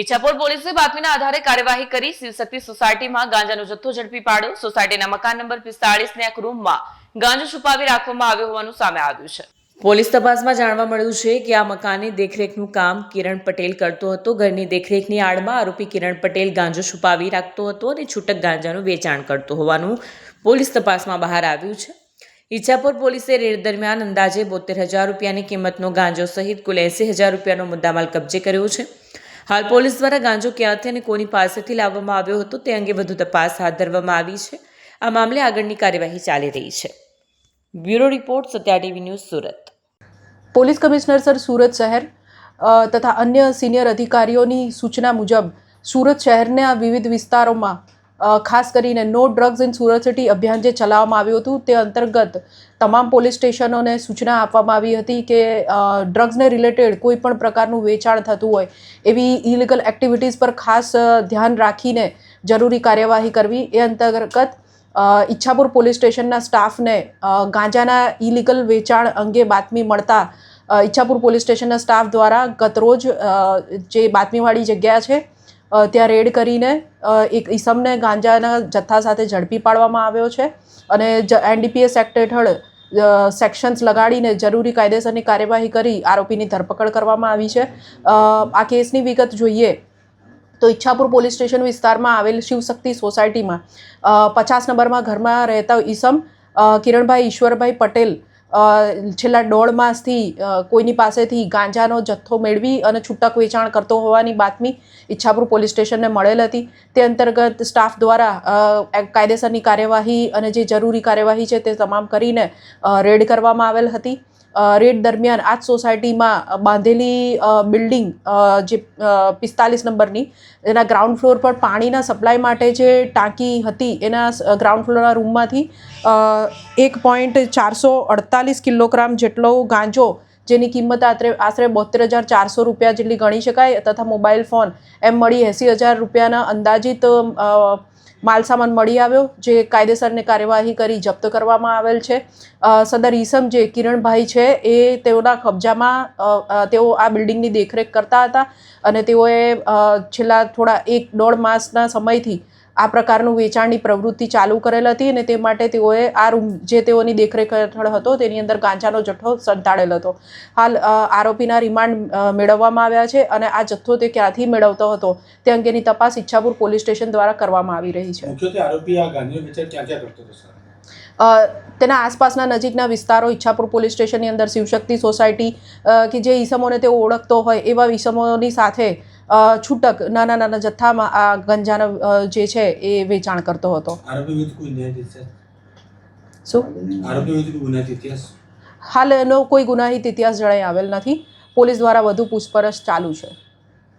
ઈચ્છાપુર પોલીસે બાતમીના આધારે કાર્યવાહી કરી શિવશક્તિ સોસાયટીમાં ગાંજાનો જથ્થો ઝડપી પાડ્યો. સોસાયટીના મકાન નંબર પિસ્તાળીસને એક રૂમમાં ગાંજો છુપાવી રાખવામાં આવ્યો હોવાનું સામે આવ્યું છે. પોલીસ તપાસમાં જાણવા મળ્યું છે કે આ મકાનની દેખરેખનું કામ કિરણ પટેલ કરતો હતો. ઘરની દેખરેખની આડમાં આરોપી કિરણ પટેલ ગાંજો છુપાવી રાખતો હતો અને છૂટક ગાંજાનું વેચાણ કરતો હોવાનું પોલીસ તપાસમાં બહાર આવ્યું છે. ઈચ્છાપુર પોલીસે રેડ દરમિયાન અંદાજે બોતેર હજાર રૂપિયાની કિંમતનો ગાંજો સહિત કુલ એંસી હજાર રૂપિયાનો મુદ્દામાલ કબજે કર્યો છે. હાલ પોલીસ દ્વારા ગાંજો ક્યાંથી અને કોની પાસેથી લાવવામાં આવ્યો હતો તે અંગે વધુ તપાસ હાથ ધરવામાં આવી છે. આ મામલે આગળની કાર્યવાહી ચાલી રહી છે. Bureau report, Satya TV news, Surat. Police commissioner sir Surat શહેર તથા અન્ય સિનિયર અધિકારીઓની સૂચના મુજબ સુરત શહેરના વિવિધ વિસ્તારોમાં ખાસ કરીને no drugs in Surat city અભિયાન જે ચલાવવામાં આવ્યું હતું, તે અંતર્ગત તમામ પોલીસ સ્ટેશનોને સૂચના આપવામાં આવી હતી કે ડ્રગ્સને રિલેટેડ કોઈ પણ પ્રકારનું વેચાણ થતું હોય, એવી ઇલીગલ એક્ટિવિટીઝ પર ખાસ ધ્યાન રાખીને જરૂરી કાર્યવાહી કરવી. એ અંતર્ગત ઈચ્છાપુર પોલીસ સ્ટેશનના સ્ટાફને ગાંજાના ઇલીગલ વેચાણ અંગે બાતમી મળતા ઈચ્છાપુર પોલીસ સ્ટેશનના સ્ટાફ દ્વારા ગતરોજ જે બાતમીવાળી જગ્યા છે ત્યાં રેડ કરીને એક ઈસમને ગાંજાના જથ્થા સાથે ઝડપી પાડવામાં આવ્યો છે અને એનડીપીએસ એક્ટ હેઠળ સેક્શન્સ લગાડીને જરૂરી કાયદેસરની કાર્યવાહી કરી આરોપીની ધરપકડ કરવામાં આવી છે. આ કેસની વિગત જોઈએ તો ઈચ્છાપુર પોલીસ સ્ટેશન વિસ્તારમાં આવેલ શિવશક્તિ સોસાયટીમાં પચાસ નંબરમાં ઘરમાં રહેતા ઈસમ કિરણભાઈ ઈશ્વરભાઈ પટેલ છેલ્લા દોઢ માસથી કોઈની પાસેથી ગાંજાનો જથ્થો મેળવી અને છૂટક વેચાણ કરતો હોવાની બાતમી ઈચ્છાપુર પોલીસ સ્ટેશનને મળેલ હતી. તે અંતર્ગત સ્ટાફ દ્વારા કાયદેસરની કાર્યવાહી અને જે જરૂરી કાર્યવાહી છે તે તમામ કરીને રેડ કરવામાં આવેલ હતી. રેડ દરમિયાન આ જ સોસાયટીમાં બાંધેલી બિલ્ડિંગ જે પિસ્તાલીસ નંબરની, એના ગ્રાઉન્ડ ફ્લોર પર પાણીના સપ્લાય માટે જે ટાંકી હતી, એના ગ્રાઉન્ડ ફ્લોરના રૂમમાંથી એક પોઈન્ટ ચારસો અડતાલીસ કિલોગ્રામ જેટલો ગાંજો, જેની કિંમત આશરે આશરે બોતેર હજાર ચારસો રૂપિયા જેટલી ગણી શકાય, તથા મોબાઈલ ફોન, એમ મળી એંસી હજાર રૂપિયાના અંદાજિત માલસામાન મળી આવ્યો, જે કાયદેસરને કાર્યવાહી કરી જપ્ત કરવામાં આવેલ છે. સદર ઈસમ જે કિરણભાઈ છે, એ તેઓના કબજામાં તેઓ આ બિલ્ડિંગની દેખરેખ કરતા હતા અને તેઓએ છેલ્લા થોડા એક દોઢ માસના સમયથી આ પ્રકારનું વેચાણની પ્રવૃત્તિ ચાલુ કરેલ હતી અને તે માટે તેઓએ આ રૂમ જે તેઓની દેખરેખ હેઠળ હતો તેની અંદર ગાંજાનો જથ્થો સંતાડેલ હતો. હાલ આરોપીના રિમાન્ડ મેળવવામાં આવ્યા છે અને આ જથ્થો તે ક્યાંથી મેળવતો હતો તે અંગેની તપાસ ઈચ્છાપુર પોલીસ સ્ટેશન દ્વારા કરવામાં આવી રહી છે. મુખ્યત્વે આરોપી આ ગાંધીનો વેચાણ ક્યાં ક્યાં કરતો હતો તેના આસપાસના નજીકના વિસ્તારો ઈચ્છાપુર પોલીસ સ્ટેશનની અંદર શિવશક્તિ સોસાયટી કે જે ઈસમોને તેઓ ઓળખતો હોય એવા ઈસમોની સાથે છૂટક નાના નાના જથ્થામાં આ ગંજાનો જે છે એ વેચાણ કરતો હતો. શું? હાલ એનો કોઈ ગુનાહિત ઇતિહાસ જણાઈ આવેલ નથી. પોલીસ દ્વારા વધુ પૂછપરછ ચાલુ છે.